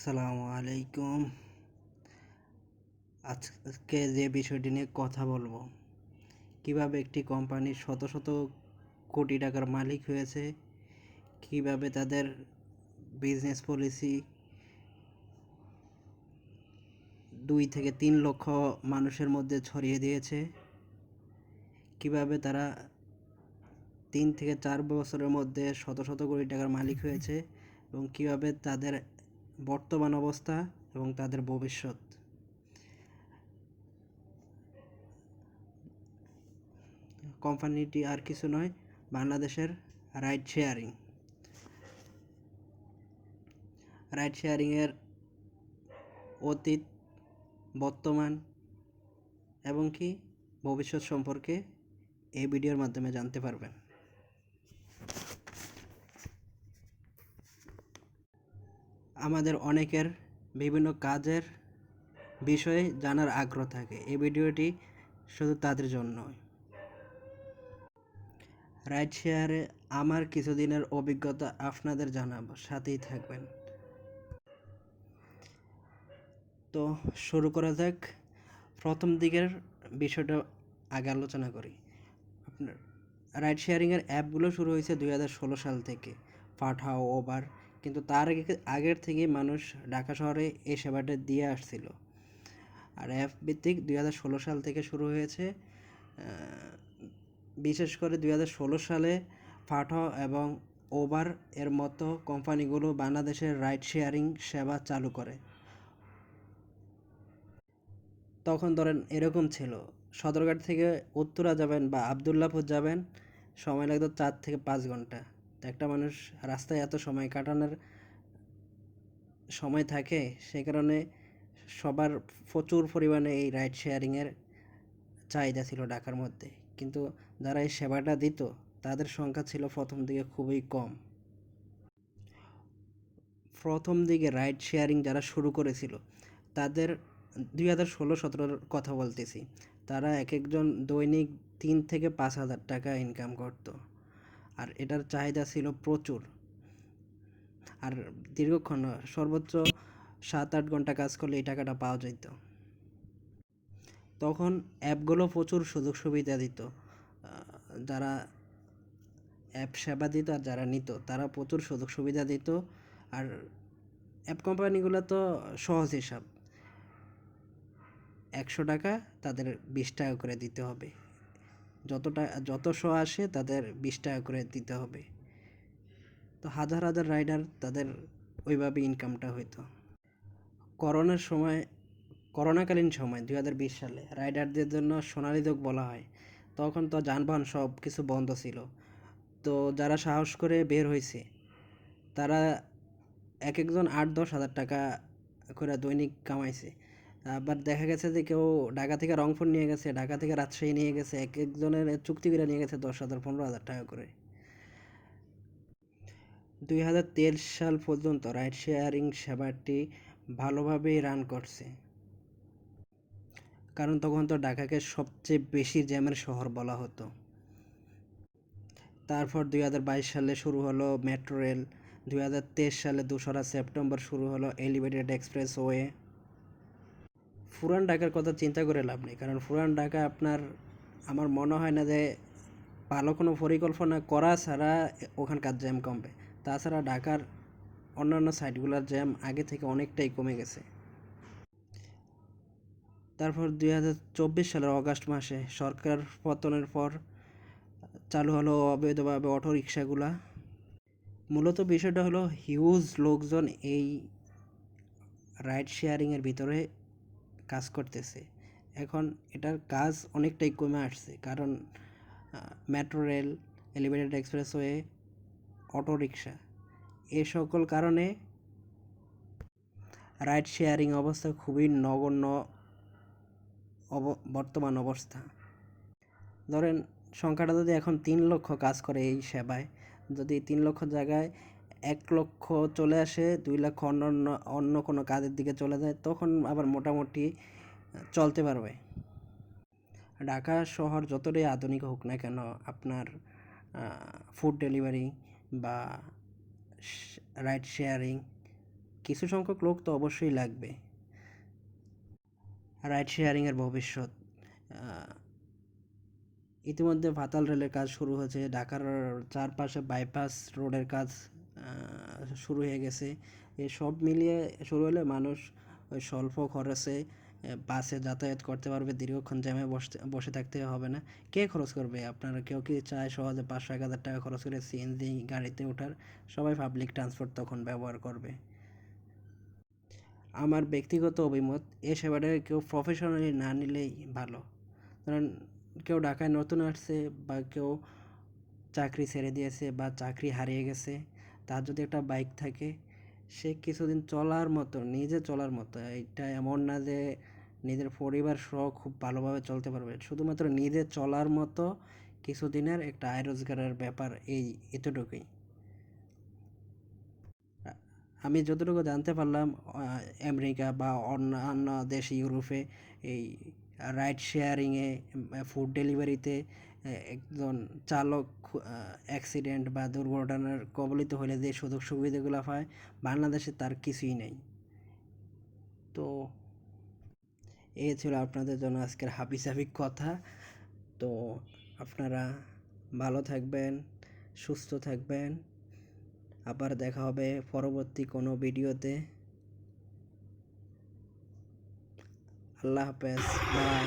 আসসালামু আলাইকুম। আজকে যে বিষয়টি নিয়ে কথা বলব, কীভাবে একটি কোম্পানি শত শত কোটি টাকার মালিক হয়েছে, কীভাবে তাদের বিজনেস পলিসি দুই থেকে তিন লক্ষ মানুষের মধ্যে ছড়িয়ে দিয়েছে, কীভাবে তারা তিন থেকে চার বছরের মধ্যে শত শত কোটি টাকার মালিক হয়েছে এবং কীভাবে তাদের বর্তমান অবস্থা এবং তাদের ভবিষ্যৎ। কোম্পানিটি আর কিছু নয়, বাংলাদেশের রাইড শেয়ারিং। রাইড শেয়ারিংয়ের অতীত, বর্তমান এবং কি ভবিষ্যৎ সম্পর্কে এই ভিডিওর মাধ্যমে জানতে পারবেন। আমাদের অনেকের বিভিন্ন কাজের বিষয়ে জানার আগ্রহ থাকে। এই ভিডিওটি শুধু তাদের জন্য রাইড শেয়ারে আমার কিছুদিনের অভিজ্ঞতা আপনাদের জানাব। সাথেই থাকবেন। তো শুরু করা যাক। প্রথম দিকের বিষয়টা আগে আলোচনা করি। আপনার রাইড শেয়ারিংয়ের অ্যাপগুলো শুরু হয়েছে দুই হাজার ষোলো সাল থেকে। পাঠাও ওবার কিন্তু তার আগে আগের থেকেই মানুষ ঢাকা শহরে এই সেবাটা দিয়ে আসছিল। আর অ্যাপ ভিত্তিক দুই হাজার ষোলো সাল থেকে শুরু হয়েছে বিশেষ করে দুই হাজার ষোলো সালে পাঠাও এবং ওবার এর মতো কোম্পানিগুলো বাংলাদেশের রাইড শেয়ারিং সেবা চালু করে। তখন ধরেন এরকম ছিল, সদরঘাট থেকে উত্তরা যাবেন বা আবদুল্লাপুর যাবেন, সময় লাগতো চার থেকে পাঁচ ঘণ্টা। তো একটা মানুষ রাস্তায় এত সময় কাটানোর সময় থাকে, সে কারণে সবার প্রচুর পরিমাণে এই রাইড শেয়ারিংয়ের চাহিদা ছিল ঢাকার মধ্যে। কিন্তু যারা এই সেবাটা দিত, তাদের সংখ্যা ছিল প্রথম দিকে খুবই কম। প্রথম দিকে রাইড শেয়ারিং যারা শুরু করেছিল, তাদের দুই হাজার ষোলো সতেরোর কথা বলতেছি। তারা এক একজন দৈনিক তিন থেকে পাঁচ হাজার টাকা ইনকাম করত। আর এটার চাহিদা ছিল প্রচুর। আর দীর্ঘক্ষণ সর্বোচ্চ সাত আট ঘণ্টা কাজ করলে এই টাকাটা পাওয়া যেত তখন অ্যাপগুলো প্রচুর সুযোগ সুবিধা দিত। যারা অ্যাপ সেবা দিত আর যারা নিত, তারা প্রচুর সুযোগ সুবিধা দিত। আর অ্যাপ কোম্পানিগুলো তো সহজ হিসাব। একশো টাকা তাদের বিশ টাকা করে দিতে হবে। যতটা, যত শো আসে তাদের বিশ টাকা করে দিতে হবে। তো হাজার হাজার রাইডার তাদের ওইভাবে ইনকামটা হইতো। করোনার সময়, করোনাকালীন সময়, দুই হাজার বিশ সালে রাইডারদের জন্য সোনালী যুগ বলা হয়। তখন তো যানবাহন সব কিছু বন্ধ ছিল। তো যারা সাহস করে বের হয়েছে তারা এক একজন আট, দশ হাজার টাকা করে দৈনিক কামাইছে। আবার দেখা গেছে যে কেউ ঢাকা থেকে রংপুর নিয়ে গেছে, ঢাকা থেকে রাজশাহী নিয়ে গেছে, এক একজনের চুক্তি করে নিয়ে গেছে দশ হাজার, পনেরো হাজার টাকা করে। দুই হাজার তেইশ সাল পর্যন্ত রাইড শেয়ারিং সেবাটি ভালোভাবেই রান করছে। কারণ তখন তো ঢাকাকে সবচেয়ে বেশি জ্যামের শহর বলা হতো। তারপর দুই হাজার বাইশ সালে শুরু হলো মেট্রো রেল দুই হাজার তেইশ সালে দোসরা সেপ্টেম্বর শুরু হলো এলিভেটেড এক্সপ্রেস ওয়ে পুরান ঢাকার কথা চিন্তা করে লাভ নেই। কারণ পুরান ঢাকা আপনার, আমার মনে হয় না যে ভালো কোনো পরিকল্পনা করা ছাড়া ওখানকার জ্যাম কমবে। তাছাড়া ঢাকার অন্যান্য সাইটগুলোর জ্যাম আগে থেকে অনেকটাই কমে গেছে। তারপর দুই হাজার চব্বিশ সালের অগাস্ট মাসে সরকার পতনের পর চালু হলো অবৈধভাবে অটো রিক্সাগুলা মূলত বিষয়টা হলো হিউজ লোকজন এই রাইড শেয়ারিংয়ের ভিতরে কাজ করতেছে। এখন এটার কাজ অনেকটাই কমে আসছে। কারণ metro rail elevated expressway auto rickshaw এ সকল কারণে রাইড শেয়ারিং অবস্থা খুবই নগণ্য অব, বর্তমান অবস্থা। ধরেন, সংখ্যাটা যদি এখন তিন লক্ষ কাজ করে এই সেবায়, যদি তিন লক্ষ জায়গায় এক লক্ষ চলে আসে, দুই লক্ষ অন্য অন্য অন্য কোনো কাজের দিকে চলে যায়, তখন আবার মোটামুটি চলতে পারবে। ঢাকা শহর যতটাই আধুনিক হোক না কেন, আপনার ফুড ডেলিভারি বা রাইড শেয়ারিং কিছু সংখ্যক লোক তো অবশ্যই লাগবে। রাইড শেয়ারিংয়ের ভবিষ্যৎ ইতিমধ্যে ভাতাল রেলের কাজ শুরু হয়েছে, ঢাকার চারপাশে বাইপাস রোডের কাজ শুরু হয়ে গেছে। সব মিলিয়ে শুরু হলে মানুষ ওই স্বল্প খরচে বাসে যাতায়াত করতে পারবে, দীর্ঘক্ষণ জ্যামে বসতে, বসে থাকতে হবে না। কে খরচ করবে? আপনারা কেউ কি চায় সহজে পাঁচশো, এক হাজার টাকা খরচ করে সিএনজি গাড়িতে ওঠার? সবাই পাবলিক ট্রান্সপোর্ট তখন ব্যবহার করবে। আমার ব্যক্তিগত অভিমত, এ সেবাটা কেউ প্রফেশনালি না নিলেই ভালো। কারণ কেউ ঢাকায় নতুন আসছে বা কেউ চাকরি ছেড়ে দিয়েছে বা চাকরি হারিয়ে গেছে তার যদি একটা বাইক থাকে, সে কিছুদিন চলার মতো, নিজে চলার মতো, এটা এমন না যে নিজের পরিবার সহ খুব ভালোভাবে চলতে পারবে। শুধুমাত্র নিজে চলার মতো কিছুদিনের একটা আয় রোজগারের ব্যাপার এই এতটুকুই। আমি যতটুকু জানতে পারলাম আমেরিকা বা অন্যান্য দেশ ইউরোপে এই রাইড শেয়ারিংয়ে ফুড ডেলিভারিতে একজন চালক অ্যাক্সিডেন্ট বা দুর্ঘটনার কবলিত হলে যে সুযোগ সুবিধাগুলো পায়, বাংলাদেশে তার কিছুই নেই। তো এই ছিল আপনাদের জন্য আজকের হাবিজাবি কথা। তো, আপনারা ভালো থাকবেন, সুস্থ থাকবেন। আবার দেখা হবে পরবর্তী কোনো ভিডিওতে। আল্লাহ হাফেজ, বাই।